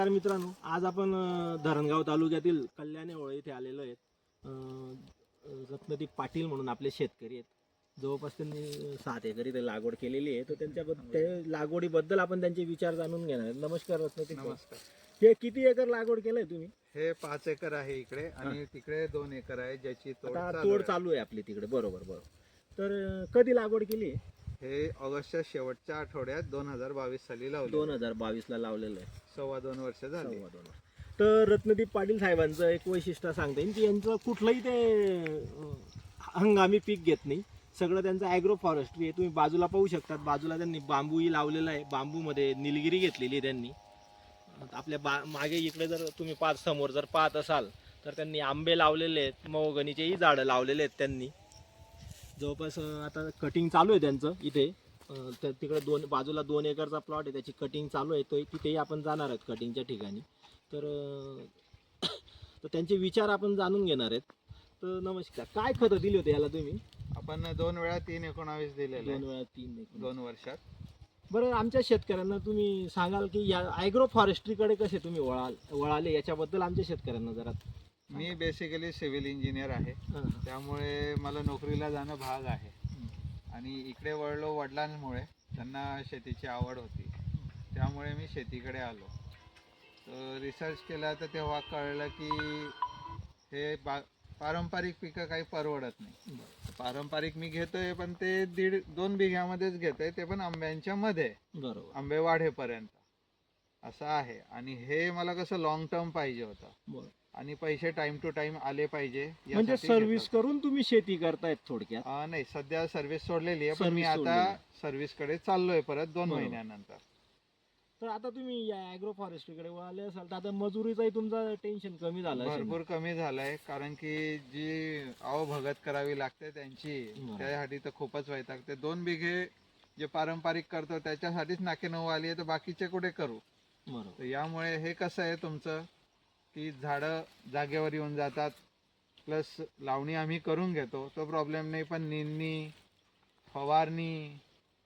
नमस्कार मित्रांनो आज आपण धरणगाव तालुक्यातील कल्याणेवळ येथे आलेलो आहेत. रत्नदीप पाटील म्हणून आपले शेतकरी आहेत. जवळपास त्यांनी सात एकर इथे लागवड केलेली आहे. तर त्यांच्याबद्दल त्या लागवडीबद्दल आपण त्यांचे विचार जाणून घेणार आहेत. नमस्कार रत्नदीप. नमस्कार. हे किती एकर लागवड केलंय तुम्ही? हे पाच एकर आहे इकडे आणि तिकडे दोन एकर आहे ज्याची तोड चालू आहे. आपली तिकडे. बरोबर बरोबर. तर कधी लागवड केली आहे? हे ऑगस्टच्या शेवटच्या आठवड्यात दोन हजार बावीस साली लावले. दोन हजार बावीस ला लावलेलं आहे. सव्वा दोन वर्ष झाली. सव्वा दोन वर्ष. तर रत्नदीप पाटील साहेबांचं एक वैशिष्ट्य सांगता येईल की यांचं कुठलंही ते अं, हंगामी पीक घेत नाही. सगळं त्यांचं ॲग्रो फॉरेस्ट्री आहे. तुम्ही बाजूला पाहू शकतात. बाजूला त्यांनी बांबूही लावलेला आहे. बांबूमध्ये निलगिरी घेतलेली आहे त्यांनी. आपल्या बा मागे इकडे जर तुम्ही पाच समोर जर पाहत असाल तर त्यांनी आंबे लावलेले आहेत. महोगनीचेही झाडं लावलेले आहेत त्यांनी. जवळपास अं, आता कटिंग चालू आहे त्यांचं इथे. अं, तर तिकडे दोन बाजूला दोन एकरचा प्लॉट आहे त्याची कटिंग चालू आहे तो तिथेही आपण जाणार आहोत कटिंगच्या ठिकाणी. तर अं, तर त्यांचे विचार आपण जाणून घेणार आहेत. तर नमस्कार काय खतं दिली होती याला तुम्ही? आपण दोन वेळा तीन एकोणावीस दिलेले दोन आहे, वेळा तीन एक दोन वर्षात. बरं आमच्या शेतकऱ्यांना तुम्ही सांगाल की या ॲग्रो फॉरेस्ट्रीकडे कसे तुम्ही वळाल वळाले याच्याबद्दल आमच्या शेतकऱ्यांना जरा मी बेसिकली सिव्हिल इंजिनियर आहे. त्यामुळे मला नोकरीला जाणं भाग आहे. आणि इकडे वळलो वडिलांमुळे त्यांना शेतीची आवड होती. त्यामुळे मी शेतीकडे आलो. तर रिसर्च केला तर तेव्हा कळलं की हे बा पारंपरिक पिकं काही परवडत नाही. पारंपरिक मी घेतोय पण ते दीड दोन बिघ्यामध्येच घेतोय. ते पण आंब्यांच्या मध्ये. बरोबर. आंबे वाढेपर्यंत असं आहे. आणि हे मला कसं लॉंग टर्म पाहिजे होतं. आणि पैसे टाइम टू टाइम आले पाहिजे म्हणजे यासाठी सर्व्हिस. करून तुम्ही शेती करतायत थोडक्यात अं, नाही सध्या सर्व्हिस सोडलेली आहे पण मी Service आता. सर्व्हिसकडे चाललोय परत दोन बरोबर. महिन्यानंतर तर आता तुम्ही या ॲग्रो फॉरेस्ट्रीकडे वळाले असाल तर आता मजुरीचाही तुमचा टेन्शन कमी झालं असेल. भरपूर कमी झालंय कारण की जी अवभगत करावी लागते त्यांची बरोबर. त्यासाठी तर खूपच वैतागते दोन बिघे जे पारंपरिक करतो त्याच्यासाठीच नाके नऊ आली आहे तर बाकीचे कुठे करू बरोबर तर यामुळे हे कसं आहे तुमचं ती झाडं जागेवर येऊन जातात. प्लस लावणी आम्ही करून घेतो. तो प्रॉब्लेम नाही पण निंदणी फवारणी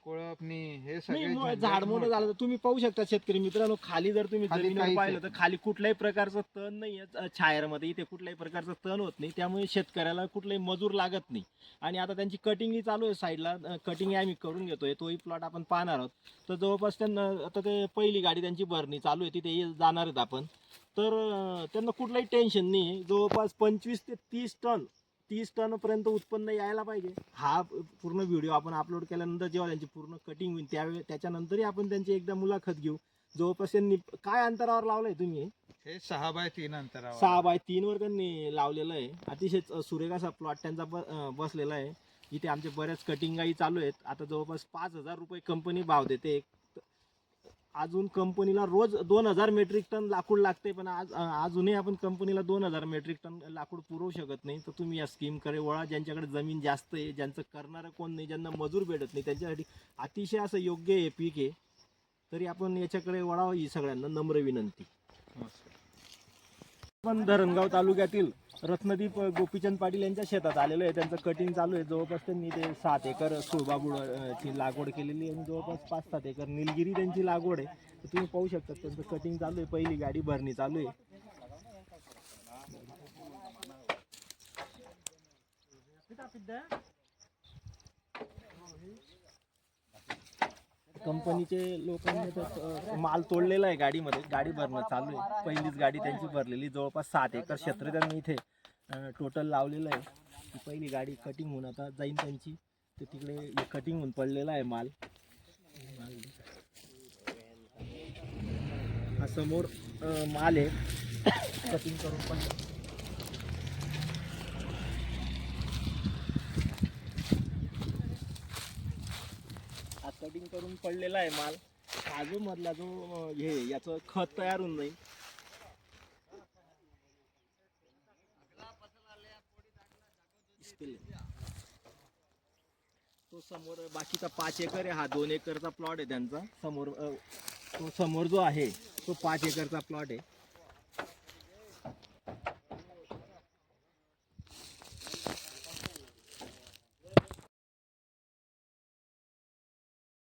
कोळपणी हे सगळे झाड मोठं. झालं तर तुम्ही पाहू शकता शेतकरी मित्रांनो खाली जर तुम्ही खाली जमिनीवर काहीच पाहिलं तर. खाली कुठल्याही प्रकारचं तण नाही छायरमध्ये इथे कुठल्याही प्रकारचं तण होत नाही. त्यामुळे शेतकऱ्याला कुठलाही मजूर लागत नाही. आणि आता त्यांची कटिंगही चालू आहे साईडला कटिंग आम्ही करून घेतोय. तोही प्लॉट आपण पाहणार आहोत. तर जवळपास त्यांना आता ते पहिली गाडी त्यांची भरणी चालू आहे. तिथे ये- जाणार आहेत आपण. तर अं, त्यांना कुठलंही टेन्शन नाही आहे जवळपास पंचवीस ते तीस टन तीस टनपर्यंत उत्पन्न यायला पाहिजे. हा पूर्ण व्हिडिओ आपण अपलोड केल्यानंतर जेव्हा त्यांची पूर्ण कटिंग होईल त्यावेळी त्याच्यानंतरही आपण त्यांची एकदा मुलाखत घेऊ. जवळपास त्यांनी काय अंतरावर लावलंय तुम्ही? हे? सहा बाय तीन अंतरावर. सहा बाय तीन वर त्यांनी लावलेलं आहे. अतिशय सुरेख असा प्लॉट त्यांचा बसलेला आहे. इथे आमचे बऱ्याच कटिंगाही चालू आहेत. आता जवळपास पाच हजार रुपये कंपनी भाव देते अजून कंपनीला रोज दोन हजार मेट्रिक टन लाकूड लागते पण आज अजूनही आपण कंपनीला दोन हजार मेट्रिक टन लाकूड पुरवू शकत नाही. तर तुम्ही या स्कीमकडे वळा ज्यांच्याकडे जमीन जास्त आहे ज्यांचं करणारं कोण नाही ज्यांना मजूर भेटत नाही त्यांच्यासाठी अतिशय असं योग्य आहे पीक आहे तरी आपण याच्याकडे वळावं ही सगळ्यांना नम्र विनंती. आपण धरणगाव तालुक्यातील रत्नदीप गोपीचंद पाटील यांच्या शेतात आलेलो आहे. त्यांचं कटिंग चालू आहे. जवळपास त्यांनी ते सात एकर सोबाबुड ची लागवड केलेली आहे आणि जवळपास पाच सात एकर निलगिरी त्यांची लागवड आहे. तर तुम्ही पाहू शकता त्यांचं कटिंग चालू आहे. पहिली गाडी भरणी चालू आहे. कंपनीचे लोकांनी तर माल तोडलेला आहे गाडीमध्ये. गाडी भरणं चालू आहे. पहिलीच गाडी त्यांची भरलेली जवळपास सात एकर क्षेत्र त्यांनी इथे टोटल लावलेलं आहे. ती पहिली गाडी कटिंग होऊन आता जाईन त्यांची. तर तिकडे कटिंग होऊन पडलेला आहे माल. हा समोर माल आहे. कटिंग करून पण कटिंग पडलेला आहे माल. काजू मधला जो हे याचं खत तयार होऊन जाईल. तो समोर बाकीचा पाच एकर आहे हा. दोन एकरचा प्लॉट आहे त्यांचा. समोर तो समोर जो आहे तो पाच एकरचा प्लॉट आहे.